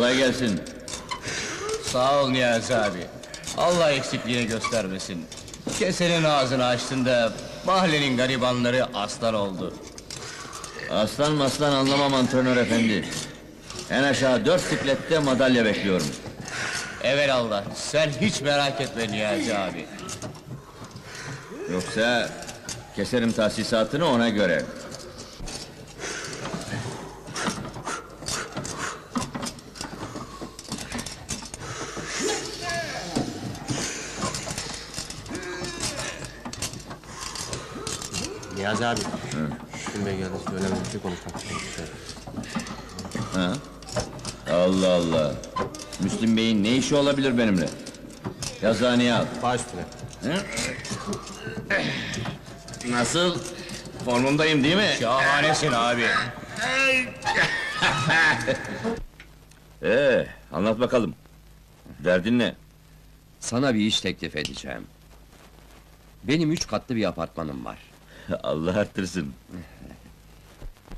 Kolay gelsin. Sağ ol Niyazi abi. Allah eksikliğini göstermesin. Kesenin ağzını açtığında mahallenin garibanları aslan oldu. Aslan maslan anlamam antrenör efendi. En aşağı dört siklette madalya bekliyorum. Evelallah, sen hiç merak etme Niyazi abi. Yoksa keserim tahsisatını ona göre. Niyazi abi. Şükür Bey geldi söylemem bir şey konuşmak istiyorum. Ha? Allah Allah. Müslüm Bey'in ne işi olabilir benimle? Yazıhaneye al. Baş üstüne. Nasıl? Formundayım değil mi? Şahanesin abi. Ee, anlat bakalım. Derdin ne? Sana bir iş teklif edeceğim. Benim üç katlı bir apartmanım var. Allah arttırsın.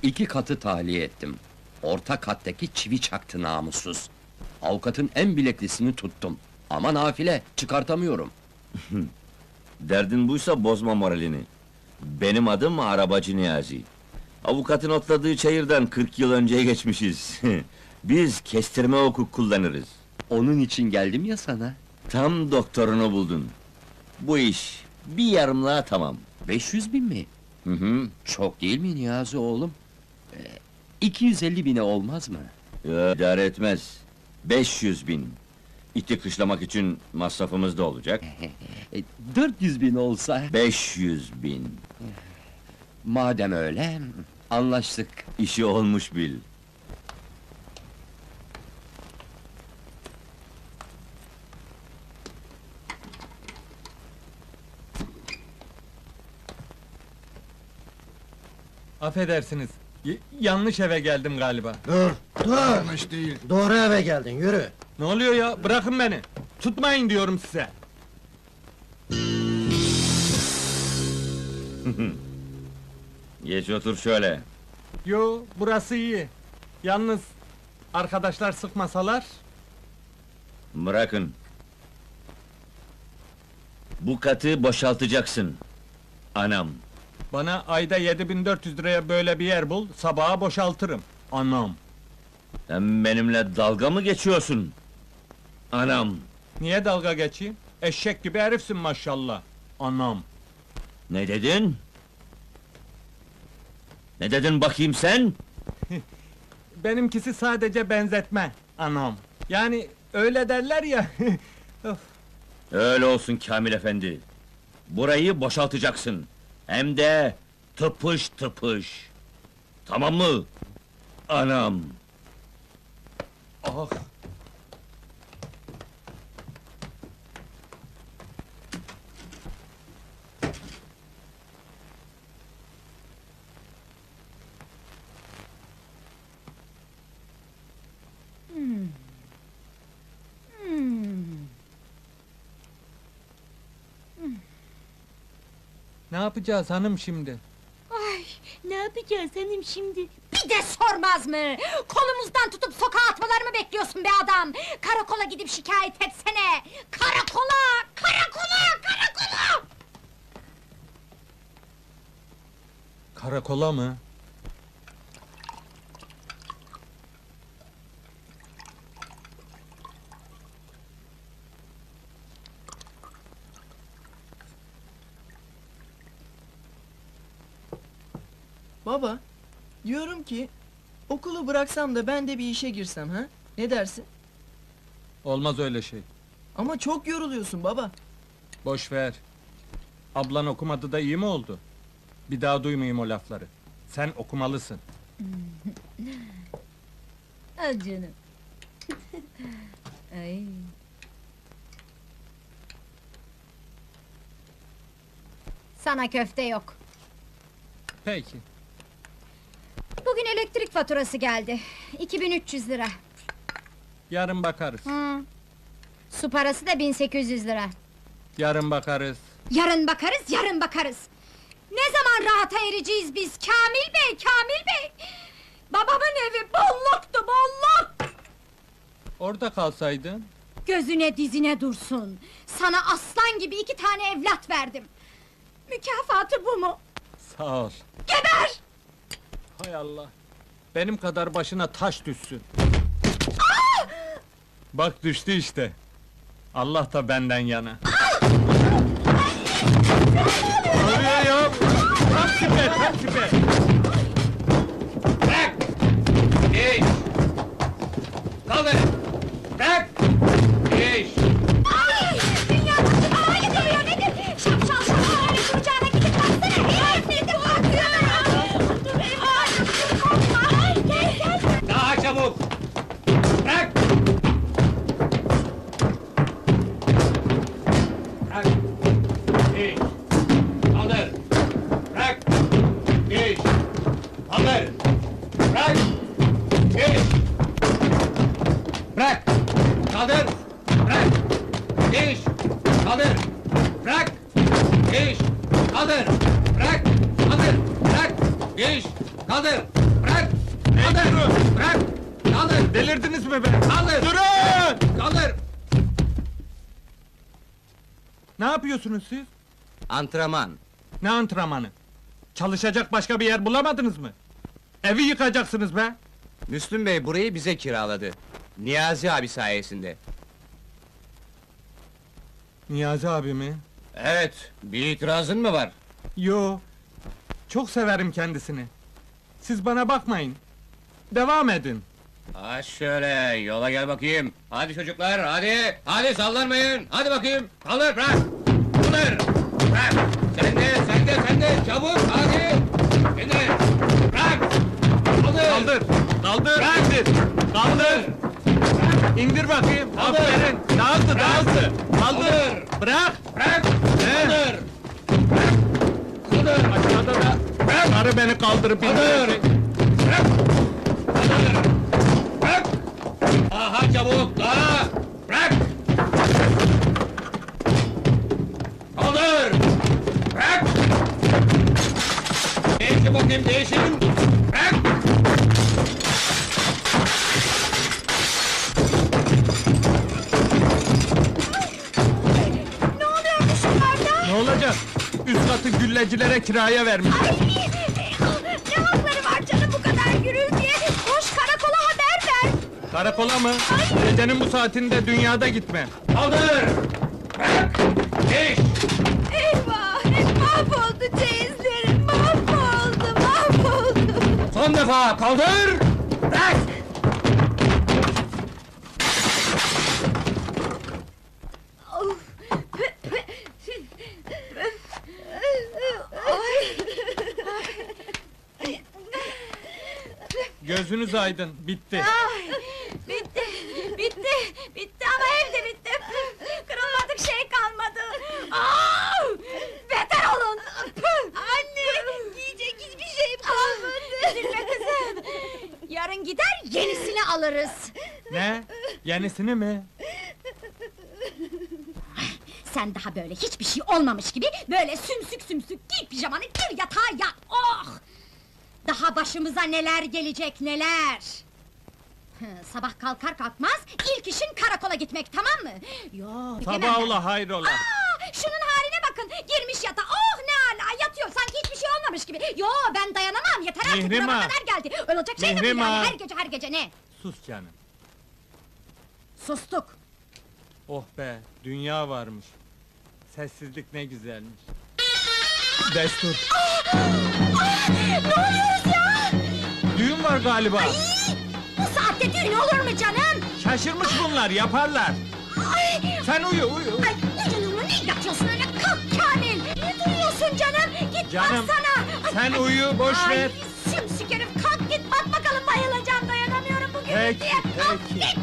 İki katı tahliye ettim. Orta kattaki çivi çaktı namussuz. Avukatın en bileklisini tuttum. Ama nafile, çıkartamıyorum. Derdin buysa bozma moralini. Benim adım Arabacı Niyazi. Avukatın otladığı çayırdan 40 yıl önceye geçmişiz. Biz kestirme hukuk kullanırız. Onun için geldim ya sana. Tam doktorunu buldun. Bu iş bir yarımlığa tamam. 500 bin mi? Hı hı. Çok değil mi Niyazi oğlum? Ee, 250 bine olmaz mı? Ya, idare etmez. 500 bin. İti kışlamak için masrafımız da olacak. E, 400 bin olsa... 500 bin. Madem öyle, anlaştık. İşi olmuş bil. Affedersiniz. y- yanlış eve geldim galiba. Dur, dur! Yanlış değil. Doğru eve geldin, yürü! Ne oluyor ya? Bırakın beni. Tutmayın diyorum size. Geç otur şöyle. Yo, burası iyi. Yalnız arkadaşlar sıkmasalar Bırakın. Bu katı boşaltacaksın. Anam. Bana ayda 7400 liraya böyle bir yer bul, sabaha boşaltırım. Anam. Sen benimle dalga mı geçiyorsun? Anam. Niye dalga geçeyim? Eşek gibi herifsin maşallah. Anam. Ne dedin? Ne dedin bakayım sen? Benimkisi sadece benzetme. Anam. Yani öyle derler ya. Öyle olsun Kamil efendi. Burayı boşaltacaksın. Hem de tıpış tıpış. Tamam mı? Anam. ah. Ne yapacağız hanım şimdi? Ay, ne yapacağız hanım şimdi? Bir de sormaz mı? Kolumuzdan tutup sokağa atmalarımı bekliyorsun be adam! Karakola gidip şikayet etsene! Karakola! Karakola! Karakola! Karakola mı? Baba, diyorum ki okulu bıraksam da ben de bir işe girsem ha? Ne dersin? Olmaz öyle şey. Ama çok yoruluyorsun baba. Boş ver. Ablan okumadı da iyi mi oldu? Bir daha duymayayım o lafları. Sen okumalısın. Al canım. Ay. Sana köfte yok. Peki. Bugün elektrik faturası geldi. 2300 lira. Yarın bakarız. Hı. Su parası da 1800 lira. Yarın bakarız. Yarın bakarız, yarın bakarız. Ne zaman rahata ereceğiz biz Kamil Bey, Kamil Bey? Babamın evi bolluktu, bolluk! Orada kalsaydın. Gözüne dizine dursun. Sana aslan gibi iki tane evlat verdim. Mükafatı bu mu? Sağ ol. Geber! Hay Allah. Benim kadar başına taş düşsün. Bak düştü işte. Allah da benden yana. Ne oluyor ya? Tam süper, tam süper. Bırak! İş! Kaldır! Kaldır! Bırak! Kaldır! Bırak! İş! Kaldır! Bırak! Kaldır! Bırak! Kaldır! Delirdiniz mi be? Kaldır! Durun! Kaldır! Ne yapıyorsunuz siz? Antrenman. Ne antrenmanı? Çalışacak başka bir yer bulamadınız mı? Evi yıkacaksınız be! Müslüm Bey burayı bize kiraladı. Niyazi abi sayesinde. Niyazi abi mi? Evet, bir itirazın mı var? Yo. Çok severim kendisini. Siz bana bakmayın. Devam edin. Ha şöyle, yola gel bakayım. Hadi çocuklar, hadi! Hadi sallanmayın! Hadi bakayım! Kaldır, bırak! Kaldır! Bırak! Sen de, sen de, sen de! Çabuk, hadi! Şimdi! Bırak! Kaldır! Kaldır! Kaldır! Bırak! İndir! Kaldır! İndir bakayım! Kaldır! Aferin! Daha hızlı, daha hızlı! Kaldır! Kaldır! Bırak! Bırak! Kaldır! Bırak! Kaldır! Aşağıda da Bırak! karı beni kaldırıp Kaldır! Bırak! Kaldır! Bırak! Daha çabuk, daha! Bırak! Kaldır! Bırak! Değişin bakayım, değişin! Bırak! Katı güllecilere kiraya vermiş. Ay! Ne hakları var canım bu kadar gürültüye? Koş karakola haber ver! Karakola mı? Gecenin bu saatinde dünyada gitme. Kaldır! Bırak! Değiş! Eyvah! Mahvoldu çeyizlerim! Mahvoldu, mahvoldu! Son defa kaldır! Gözünüz aydın, bitti. Ay, bitti, bitti, bitti ama evde bitti. Kırılmadık şey kalmadı. Aa, beter olun. Anne, giyecek hiçbir şeyim kalmadı. Üzülme kızım. Yarın gider yenisini alırız. Ne? Yenisini mi? Sen daha böyle hiçbir şey olmamış gibi böyle sümsük sümsük giy pijamanı gir yatağa yat. Daha başımıza neler gelecek neler. Sabah kalkar kalkmaz ilk işin karakola gitmek tamam mı? Yo, gidemem Sabah ola hayrola. Aa, şunun haline bakın girmiş yatağa oh ne ala yatıyor sanki hiçbir şey olmamış gibi. Yo ben dayanamam yeter artık Mihrimah. burama kadar geldi. Olacak şey de bu yani her gece her gece ne? Sus canım. Sustuk. Oh be, dünya varmış. Sessizlik ne güzelmiş. Destur. Ne oluyoruz ya? Düğün var galiba. Bu saatte düğün olur mu canım? Şaşırmış bunlar, yaparlar. Ay, Sen uyu, uyu. Ay canım ne yatıyorsun öyle kalk Kamil! Ne duruyorsun canım? Git Canım, baksana! Ay, sen ay, uyu, boş ay, ver. Sümsük herif kalk git bak bakalım bayılacağım dayanamıyorum bu Peki, gürültüye! Kalk peki. git!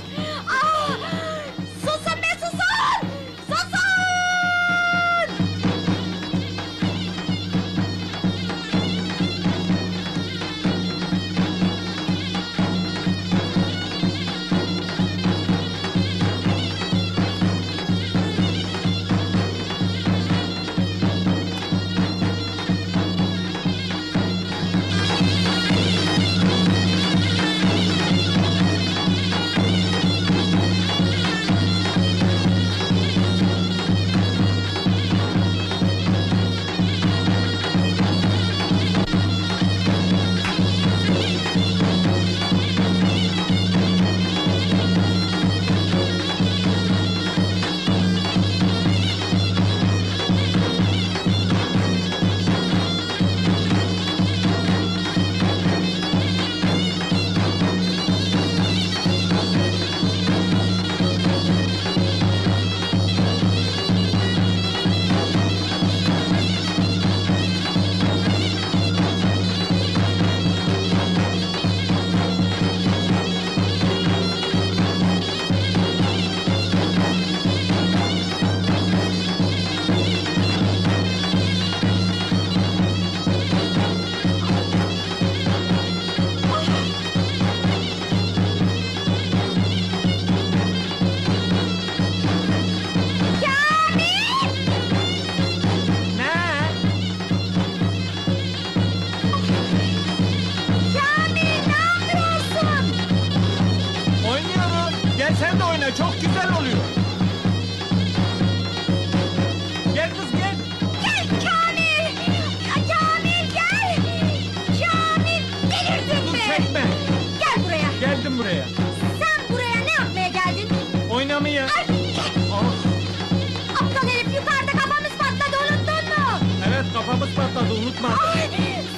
Unutma. Ay,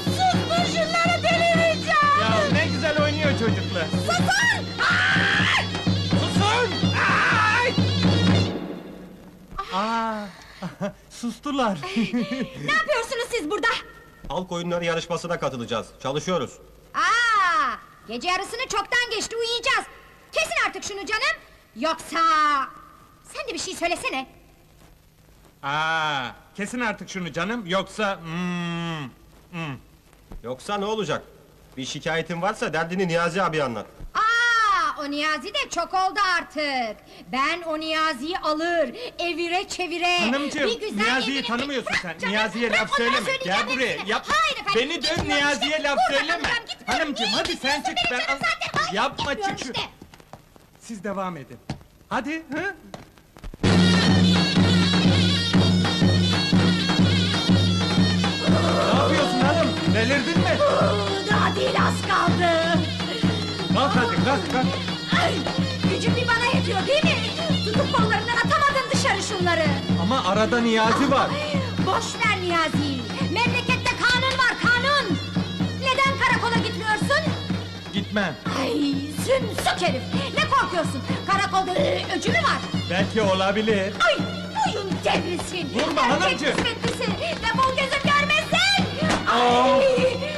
susma şunları delireceğim! Ya ne güzel oynuyor çocuklar. Susun! Ay! Susun! Ay! Aa, sustular. Ne yapıyorsunuz siz burada? Halk oyunları yarışmasına katılacağız. Çalışıyoruz. Aa, gece yarısını çoktan geçti uyuyacağız. Kesin artık şunu canım. Yoksa... Sen de bir şey söylesene. Aa, kesin artık şunu canım yoksa hmm, hmm. Yoksa ne olacak? Bir şikayetin varsa derdini Niyazi abi anlat. Aa, o Niyazi de çok oldu artık. Ben o Niyazi'yi alır, evire çevire... Hanımcığım, bir güzel Niyazi'yi evine- tanımıyorsun Bırak sen. canım, Niyazi'ye bırak laf söyleme. Gel buraya, yap. Hayır efendim, Beni dön, Niyazi'ye işte. laf Burada söyleme. Hanımcığım, hadi sen çık, ben zaten? Hayır, Yapma, çık işte. Siz devam edin. Hadi, hı? Delirdin mi? Daha değil az kaldı. Kalk hadi, kalk, kalk. Ay, gücüm bir bana yetiyor değil mi? Tutup kollarından atamadın dışarı şunları. Ama arada Niyazi var. Boş ver Niyazi. Memlekette kanun var kanun. Neden karakola gitmiyorsun? Gitmem. Ay sümsük herif. Ne korkuyorsun? Karakolda ıı, öcü mü var? Belki olabilir. Ay boyun devrilsin. Vurma Erkek hanımcığım. kısmetlisi. Ne Oh.